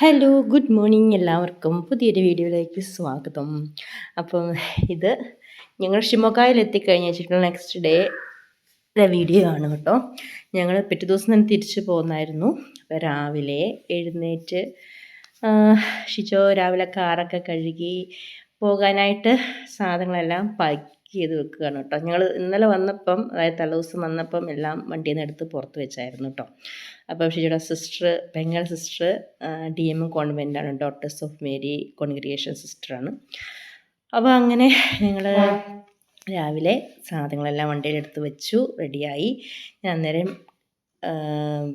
Hello good morning എല്ലാവർക്കും. പുതിയൊരു വീഡിയോയിലേക്ക് സ്വാഗതം. അപ്പം ഇത് ഞങ്ങൾ ഷിമോക്കായിൽ എത്തിക്കഴിഞ്ഞ് വെച്ചിട്ടുള്ള നെക്സ്റ്റ് ഡേ വീഡിയോ ആണ് കേട്ടോ. ഞങ്ങൾ പിറ്റേ ദിവസം തന്നെ തിരിച്ചു പോകുന്നായിരുന്നു അപ്പോൾ രാവിലെ എഴുന്നേറ്റ് ഷിജോ രാവിലെ കാറൊക്കെ കഴുകി പോകാനായിട്ട് സാധനങ്ങളെല്ലാം പാക്ക് ചെയ്ത് വെക്കുകയാണ് കേട്ടോ. ഞങ്ങൾ ഇന്നലെ വന്നപ്പം അതായത് തലേദിവസം വന്നപ്പം എല്ലാം വണ്ടിയിൽ നിന്ന് എടുത്ത് പുറത്ത് വെച്ചായിരുന്നു കേട്ടോ. അപ്പം ഷിജിയുടെ സിസ്റ്റർ പെങ്ങൾ സിസ്റ്റർ ഡി എം കോൺവെന്റാണ് ഡോട്ടേഴ്സ് ഓഫ് മേരി കോൺഗ്രിയേഷൻ സിസ്റ്ററാണ് അപ്പോൾ അങ്ങനെ ഞങ്ങൾ രാവിലെ സാധനങ്ങളെല്ലാം വണ്ടിയിലെടുത്ത് വെച്ചു റെഡിയായി ഞാൻ അന്നേരം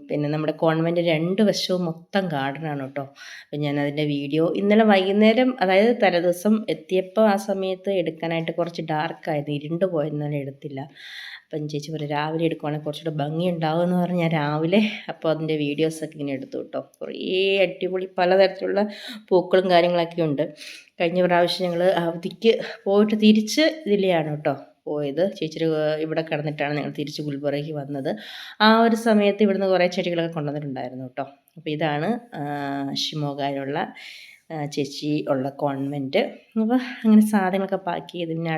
പിന്നെ നമ്മുടെ കോൺവെന്റ് രണ്ട് വശവും മൊത്തം ഗാർഡനാണ് കേട്ടോ അപ്പം ഞാൻ അതിന്റെ വീഡിയോ ഇന്നലെ വൈകുന്നേരം അതായത് തലേദിവസം എത്തിയപ്പോൾ ആ സമയത്ത് എടുക്കാനായിട്ട് കുറച്ച് ഡാർക്കായിരുന്നു ഇരുണ്ട് പോയെന്നാലും എടുത്തില്ല. അപ്പം ചേച്ചി പറയും രാവിലെ എടുക്കുവാണെങ്കിൽ കുറച്ചുകൂടെ ഭംഗി ഉണ്ടാവും എന്ന് പറഞ്ഞ് ഞാൻ രാവിലെ അപ്പോൾ അതിന്റെ വീഡിയോസൊക്കെ ഇങ്ങനെ എടുത്തു കേട്ടോ കുറേ അടിപൊളി പലതരത്തിലുള്ള പൂക്കളും കാര്യങ്ങളൊക്കെ ഉണ്ട്. കഴിഞ്ഞ പ്രാവശ്യം ഞങ്ങൾ അവധിക്ക് പോയിട്ട് തിരിച്ച് ഇതിലെയാണ് കേട്ടോ പോയത്. ചേച്ചിയുടെ ഇവിടെ കിടന്നിട്ടാണ് ഞങ്ങൾ തിരിച്ച് ഗുൽബറയ്ക്ക് വന്നത്. ആ ഒരു സമയത്ത് ഇവിടുന്ന് കുറേ ചെടികളൊക്കെ കൊണ്ടുവന്നിട്ടുണ്ടായിരുന്നു കേട്ടോ. അപ്പോൾ ഇതാണ് ഷിമോഗയിലുള്ള ചേച്ചി ഉള്ള കോൺവെന്റ് അപ്പോൾ അങ്ങനെ സാധനങ്ങളൊക്കെ പാക്ക് ചെയ്ത് പിന്നെ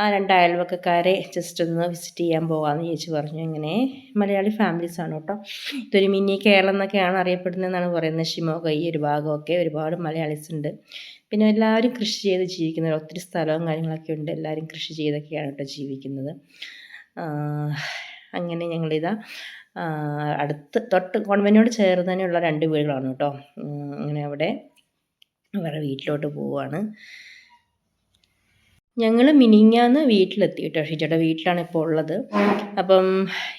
ആ രണ്ട് അയൽവക്കക്കാരെ ജസ്റ്റ് ഒന്ന് വിസിറ്റ് ചെയ്യാൻ പോകാമെന്ന് ചേച്ചി പറഞ്ഞു. ഇങ്ങനെ മലയാളി ഫാമിലീസാണ് കേട്ടോ. ഇതൊരു മിനി കേരളം എന്നൊക്കെയാണ് അറിയപ്പെടുന്നതെന്നാണ് പറയുന്നത്. ഷിമോഗ ഈ ഒരു ഭാഗമൊക്കെ ഒരുപാട് മലയാളീസ് ഉണ്ട്. പിന്നെ എല്ലാവരും കൃഷി ചെയ്ത് ജീവിക്കുന്നവർ ഒത്തിരി സ്ഥലവും കാര്യങ്ങളൊക്കെ ഉണ്ട്. എല്ലാവരും കൃഷി ചെയ്തൊക്കെയാണ് കേട്ടോ ജീവിക്കുന്നത്. അങ്ങനെ ഞങ്ങളിതാ അടുത്ത് തൊട്ട് കോൺവെന്റിനോട് ചേർന്ന് തന്നെയുള്ള രണ്ട് വീടുകളാണ് കേട്ടോ. അങ്ങനെ അവിടെ അവരുടെ വീട്ടിലോട്ട് പോവുകയാണ് ഞങ്ങൾ മിനിങ്ങാന്ന് വീട്ടിലെത്തി കേട്ടോ ഷിജയുടെ വീട്ടിലാണ് ഇപ്പോൾ ഉള്ളത്. അപ്പം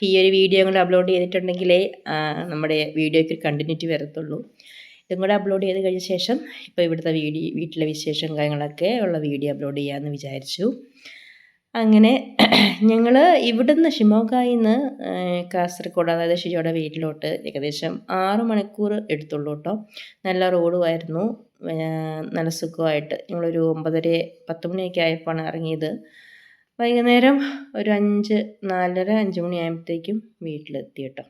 ഈ ഒരു വീഡിയോ കൂടെ അപ്ലോഡ് ചെയ്തിട്ടുണ്ടെങ്കിലേ നമ്മുടെ വീഡിയോയ്ക്ക് കണ്ടിന്യൂറ്റി വരത്തുള്ളൂ. ഇതും കൂടെ അപ്ലോഡ് ചെയ്ത് കഴിഞ്ഞ ശേഷം ഇപ്പോൾ ഇവിടുത്തെ വീഡിയോ വീട്ടിലെ വിശേഷം കാര്യങ്ങളൊക്കെ ഉള്ള വീഡിയോ അപ്ലോഡ് ചെയ്യാമെന്ന് വിചാരിച്ചു. അങ്ങനെ ഞങ്ങൾ ഇവിടുന്ന് ഷിമോഗായിൽ നിന്ന് കാസർഗോഡ് അതായത് ഷിജോയുടെ വീട്ടിലോട്ട് ഏകദേശം ആറ് മണിക്കൂർ എടുത്തുള്ളൂ കേട്ടോ നല്ല റോഡുമായിരുന്നു. നല്ല സുഖമായിട്ട്. ഞങ്ങളൊരു ഒമ്പതര പത്ത് മണിയൊക്കെ ആയപ്പോഴാണ് ഇറങ്ങിയത്. വൈകുന്നേരം ഒരു അഞ്ച് നാലര അഞ്ച് മണി ആയപ്പോഴത്തേക്കും വീട്ടിലെത്തി കേട്ടോ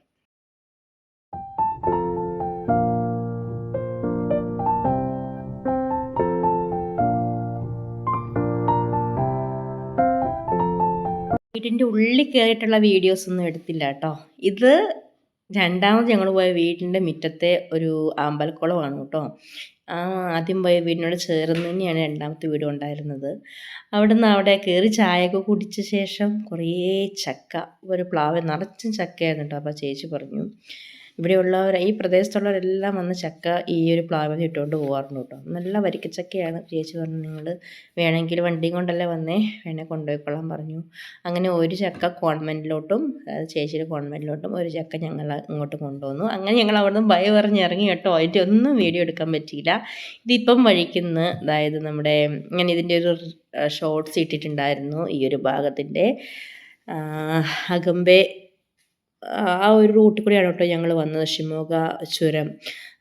വീടിന്റെ ഉള്ളിൽ കയറിയിട്ടുള്ള വീഡിയോസ് ഒന്നും എടുത്തില്ല കേട്ടോ ഇത് രണ്ടാമത് ഞങ്ങൾ പോയ വീടിന്റെ മുറ്റത്തെ ഒരു അമ്പലക്കുളമാണ് കേട്ടോ ആദ്യം പോയ വീടിനോട് ചേർന്ന് തന്നെയാണ് രണ്ടാമത്തെ വീട് ഉണ്ടായിരുന്നത്. അവിടെ നിന്ന് അവിടെ കയറി ചായയൊക്കെ കുടിച്ച ശേഷം കുറേ ചക്ക ഒരു പ്ലാവ് നിറച്ചും ചക്കയായിരുന്നു കേട്ടോ അപ്പോൾ ചേച്ചി പറഞ്ഞു ഇവിടെയുള്ളവർ ഈ പ്രദേശത്തുള്ളവരെല്ലാം വന്ന് ചക്ക ഈ ഒരു പ്ലാവിൽ ഇട്ടുകൊണ്ട് പോകാറുണ്ട് കേട്ടോ. നല്ല വരിക്കച്ചക്കയാണ്. ചേച്ചി പറഞ്ഞു നിങ്ങൾ വേണമെങ്കിൽ വണ്ടിയും കൊണ്ടല്ലേ വന്നേ? വേണേൽ കൊണ്ടുപോയിക്കൊള്ളാൻ പറഞ്ഞു. അങ്ങനെ ഒരു ചക്ക കോൺവെന്റിലോട്ടും ചേച്ചിയുടെ കോൺവെന്റിലോട്ടും ഒരു ചക്ക ഞങ്ങൾ ഇങ്ങോട്ട് കൊണ്ടുവന്നു. അങ്ങനെ ഞങ്ങൾ അവിടെ നിന്ന് ഭയ പറഞ്ഞ് ഇറങ്ങി കേട്ടോ. അതിന്റെ ഒന്നും വീഡിയോ എടുക്കാൻ പറ്റിയില്ല. ഇതിപ്പം വഴിക്കുന്ന അതായത് നമ്മുടെ ഞാൻ ഇതിന്റെ ഒരു ഷോർട്ട്സ് ഇട്ടിട്ടുണ്ടായിരുന്നു ഈ ഒരു ഭാഗത്തിന്റെ അകമ്പെ ആ ഒരു റൂട്ടിൽ കൂടിയാണ് കേട്ടോ ഞങ്ങൾ വന്നത് ഷിമോഗ ചുരം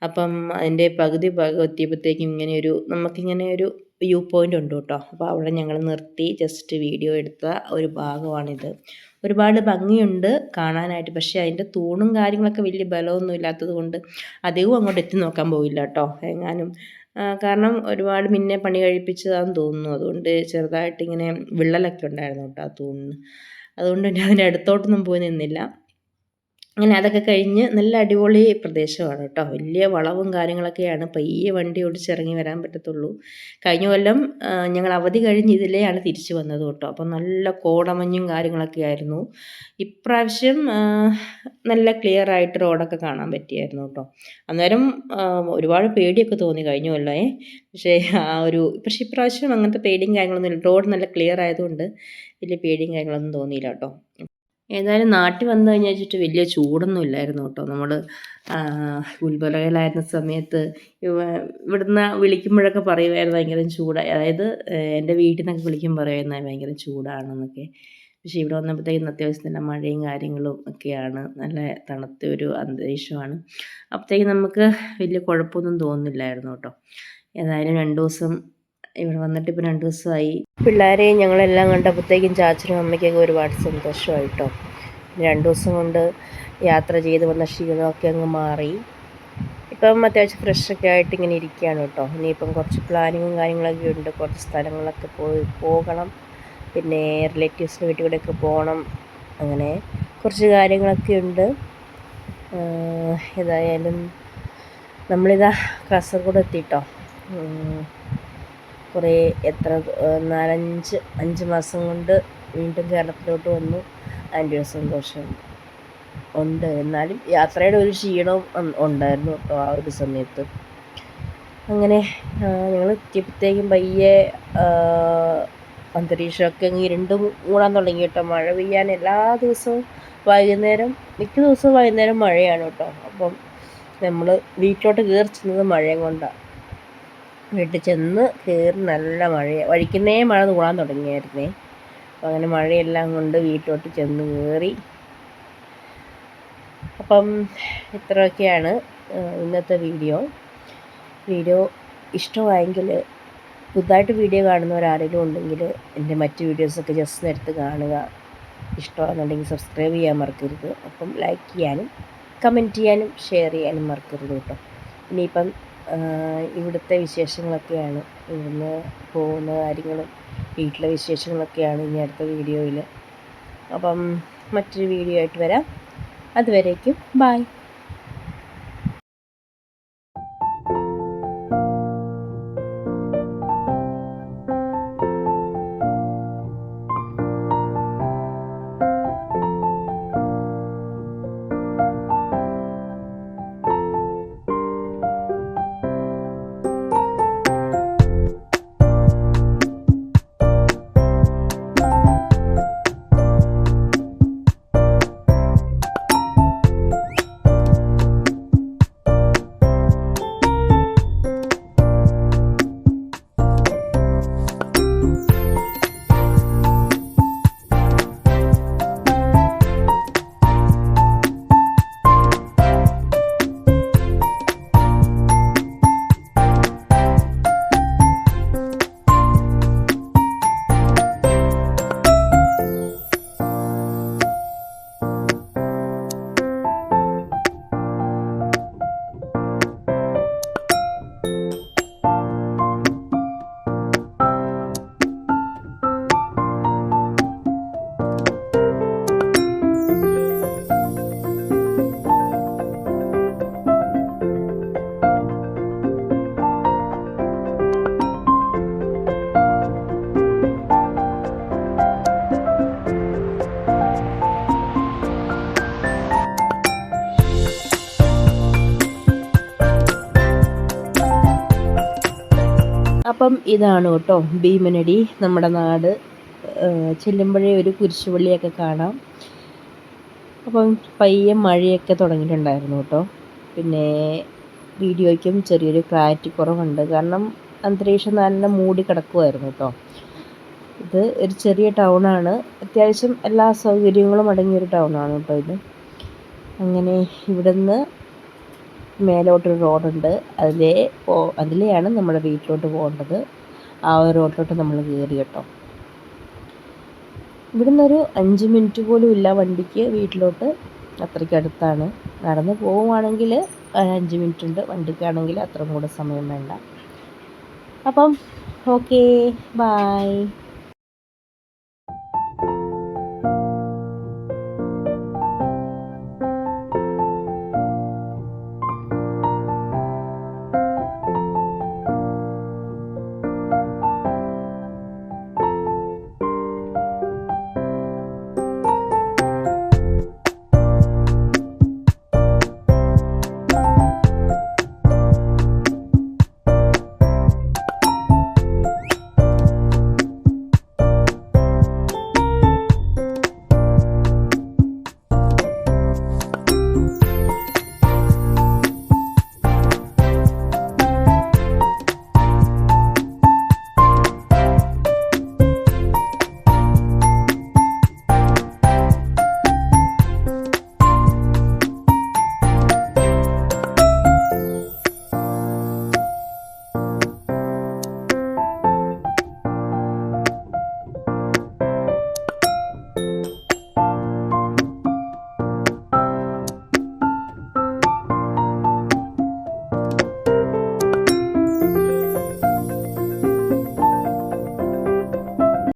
അപ്പം അതിന്റെ പകുതി ഭാഗം എത്തിയപ്പോഴത്തേക്കും ഇങ്ങനെ ഒരു നമുക്കിങ്ങനെ ഒരു വ്യൂ പോയിന്റ് ഉണ്ട് കേട്ടോ. അപ്പോൾ അവിടെ ഞങ്ങൾ നിർത്തി ജസ്റ്റ് വീഡിയോ എടുത്ത ഒരു ഭാഗമാണിത്. ഒരുപാട് ഭംഗിയുണ്ട് കാണാനായിട്ട് പക്ഷേ അതിന്റെ തൂണും കാര്യങ്ങളൊക്കെ വലിയ ബലമൊന്നും ഇല്ലാത്തത് കൊണ്ട് അധികവും അങ്ങോട്ട് എത്തി നോക്കാൻ പോയില്ല കേട്ടോ എങ്ങാനും. കാരണം ഒരുപാട് മുന്നേ പണി കഴിപ്പിച്ചതാണെന്ന് തോന്നുന്നു. അതുകൊണ്ട് ചെറുതായിട്ട് ഇങ്ങനെ വിള്ളലൊക്കെ ഉണ്ടായിരുന്നു കേട്ടോ ആ തൂണിന്. അതുകൊണ്ട് തന്നെ അതിന്റെ അടുത്തോട്ടൊന്നും പോയി നിന്നില്ല. അങ്ങനെ അതൊക്കെ കഴിഞ്ഞ് നല്ല അടിപൊളി പ്രദേശമാണ് കേട്ടോ. വലിയ വളവും കാര്യങ്ങളൊക്കെയാണ്. പയ്യെ വണ്ടി ഓടിച്ചിറങ്ങി വരാൻ പറ്റത്തുള്ളൂ. കഴിഞ്ഞ കൊല്ലം ഞങ്ങൾ അവധി കഴിഞ്ഞ് ഇതിലെയാണ് തിരിച്ചു വന്നത് കേട്ടോ. അപ്പോൾ നല്ല കോടമഞ്ഞും കാര്യങ്ങളൊക്കെ ആയിരുന്നു. ഇപ്രാവശ്യം നല്ല ക്ലിയർ ആയിട്ട് റോഡൊക്കെ കാണാൻ പറ്റിയായിരുന്നു കേട്ടോ. അന്നേരം ഒരുപാട് പേടിയൊക്കെ തോന്നി കഴിഞ്ഞ കൊല്ലമേ. പക്ഷേ ആ ഒരു പക്ഷേ ഇപ്രാവശ്യം അങ്ങനത്തെ പേടിയും കാര്യങ്ങളൊന്നും ഇല്ല. റോഡ് നല്ല ക്ലിയർ ആയതുകൊണ്ട് വലിയ പേടിയും കാര്യങ്ങളൊന്നും തോന്നിയില്ല കേട്ടോ. ഏതായാലും നാട്ടിൽ വന്നു കഴിഞ്ഞാൽ വെച്ചിട്ട് വലിയ ചൂടൊന്നും ഇല്ലായിരുന്നു കേട്ടോ. നമ്മൾ ഗുൽബർഗയിലായിരുന്ന സമയത്ത് ഇവ- ഇവിടുന്ന് വിളിക്കുമ്പോഴൊക്കെ പറയുമായിരുന്നു ഭയങ്കര ചൂടായി അതായത് എന്റെ വീട്ടിൽ നിന്നൊക്കെ വിളിക്കുമ്പോൾ പറയുമായിരുന്നു ഭയങ്കര ചൂടാണെന്നൊക്കെ. പക്ഷേ ഇവിടെ വന്നപ്പോഴത്തേക്കും അത്യാവശ്യം നല്ല മഴയും കാര്യങ്ങളും ഒക്കെയാണ്. നല്ല തണുത്ത ഒരു അന്തരീക്ഷമാണ്. അപ്പോഴത്തേക്കും നമുക്ക് വലിയ കുഴപ്പമൊന്നും തോന്നുന്നില്ലായിരുന്നു കേട്ടോ. ഏതായാലും രണ്ട് ദിവസം ഇവിടെ വന്നിട്ട് ഇപ്പൊ രണ്ട് ദിവസമായി. പിള്ളേരെയും ഞങ്ങളെല്ലാം കണ്ടപ്പോഴത്തേക്കും ചാച്ചനും അമ്മയ്ക്കൊക്കെ ഒരുപാട് സന്തോഷമായിട്ടോ. രണ്ട് ദിവസം കൊണ്ട് യാത്ര ചെയ്ത് വന്ന ക്ഷീണമൊക്കെ അങ്ങ് മാറി. ഇപ്പം അത്യാവശ്യം ഫ്രഷൊക്കെ ആയിട്ട് ഇങ്ങനെ ഇരിക്കുകയാണ് കേട്ടോ. ഇനിയിപ്പം കുറച്ച് പ്ലാനിങ്ങും കാര്യങ്ങളൊക്കെ ഉണ്ട്. കുറച്ച് സ്ഥലങ്ങളൊക്കെ പോയി പോകണം. പിന്നെ റിലേറ്റീവ്സിന്റെ വീട്ടിൽ കൂടെയൊക്കെ പോകണം. അങ്ങനെ കുറച്ച് കാര്യങ്ങളൊക്കെ ഉണ്ട്. ഏതായാലും നമ്മളിതാ കാസർഗോഡ് എത്തിയിട്ടോ കുറേ എത്ര നാലഞ്ച് അഞ്ച് മാസം കൊണ്ട് വീണ്ടും കേരളത്തിലോട്ട് വന്നു. അതിന്റെ ഒരു സന്തോഷം ഉണ്ട്. എന്നാലും യാത്രയുടെ ഒരു ക്ഷീണവും ഉണ്ടായിരുന്നു കേട്ടോ ആ ഒരു സമയത്ത്. അങ്ങനെ ഞങ്ങൾ എത്തിയപ്പോഴത്തേക്കും പയ്യെ അന്തരീക്ഷമൊക്കെ അങ്ങ് ഇരുണ്ട് മൂടാൻ തുടങ്ങി കേട്ടോ. മഴ പെയ്യാൻ എല്ലാ ദിവസവും വൈകുന്നേരം മിക്ക ദിവസവും വൈകുന്നേരം മഴയാണ് കേട്ടോ. അപ്പം നമ്മൾ വീട്ടിലോട്ട് കയറി ചെന്നത് മഴയും കൊണ്ടാണ് വീട്ടിൽ ചെന്ന് കയറി നല്ല മഴയാണ് വഴിക്കുന്നേ മഴ തൂളാൻ തുടങ്ങിയായിരുന്നേ. അപ്പം അങ്ങനെ മഴയെല്ലാം കൊണ്ട് വീട്ടിലോട്ട് ചെന്ന് കയറി. അപ്പം ഇത്രയൊക്കെയാണ് ഇന്നത്തെ വീഡിയോ. വീഡിയോ ഇഷ്ടമായെങ്കിൽ പുതുതായിട്ട് വീഡിയോ കാണുന്നവരാരെങ്കിലും ഉണ്ടെങ്കിൽ എന്റെ മറ്റ് വീഡിയോസൊക്കെ ജസ്റ്റ് എടുത്ത് കാണുക. ഇഷ്ടമാണെന്നുണ്ടെങ്കിൽ സബ്സ്ക്രൈബ് ചെയ്യാൻ മറക്കരുത്. അപ്പം ലൈക്ക് ചെയ്യാനും കമന്റ് ചെയ്യാനും ഷെയർ ചെയ്യാനും മറക്കരുത് കേട്ടോ. ഇനിയിപ്പം ഇവിടുത്തെ വിശേഷങ്ങളൊക്കെയാണ്. ഇവിടുന്ന് പോകുന്ന കാര്യങ്ങളും വീട്ടിലെ വിശേഷങ്ങളൊക്കെയാണ് ഇനി അടുത്ത വീഡിയോയിൽ അപ്പം മറ്റൊരു വീഡിയോ ആയിട്ട് വരാം. അതുവരേക്കും ബായ് അപ്പം ഇതാണ് കേട്ടോ ഭീമനടി നമ്മുടെ നാട്. ചെല്ലുമ്പോഴേ ഒരു കുരിശുപള്ളിയൊക്കെ കാണാം. അപ്പം പയ്യെ മഴയൊക്കെ തുടങ്ങിയിട്ടുണ്ടായിരുന്നു കേട്ടോ. പിന്നെ വീഡിയോയ്ക്കും ചെറിയൊരു ക്ലാരിറ്റി കുറവുണ്ട്. കാരണം അന്തരീക്ഷം നല്ല മൂടി കിടക്കുമായിരുന്നു കേട്ടോ. ഇത് ഒരു ചെറിയ ടൗണാണ്. അത്യാവശ്യം എല്ലാ സൗകര്യങ്ങളും അടങ്ങിയൊരു ടൗണാണ് കേട്ടോ ഇത്. അങ്ങനെ ഇവിടുന്ന് മേലോട്ടൊരു റോഡുണ്ട്. അതിലേ പോ അതിലെയാണ് നമ്മൾ വീട്ടിലോട്ട് പോകേണ്ടത്. ആ ഒരു റോഡിലോട്ട് നമ്മൾ കയറി കേട്ടോ. ഇവിടുന്ന് ഒരു അഞ്ച് മിനിറ്റ് പോലും ഇല്ല വണ്ടിക്ക് വീട്ടിലോട്ട്. അത്രയ്ക്ക് അടുത്താണ്. നടന്ന് പോവുകയാണെങ്കിൽ അഞ്ച് മിനിറ്റ് ഉണ്ട്. വണ്ടിക്കാണെങ്കിൽ അത്രയും കൂടെ സമയം വേണ്ട. അപ്പം ഓക്കേ. ബായ്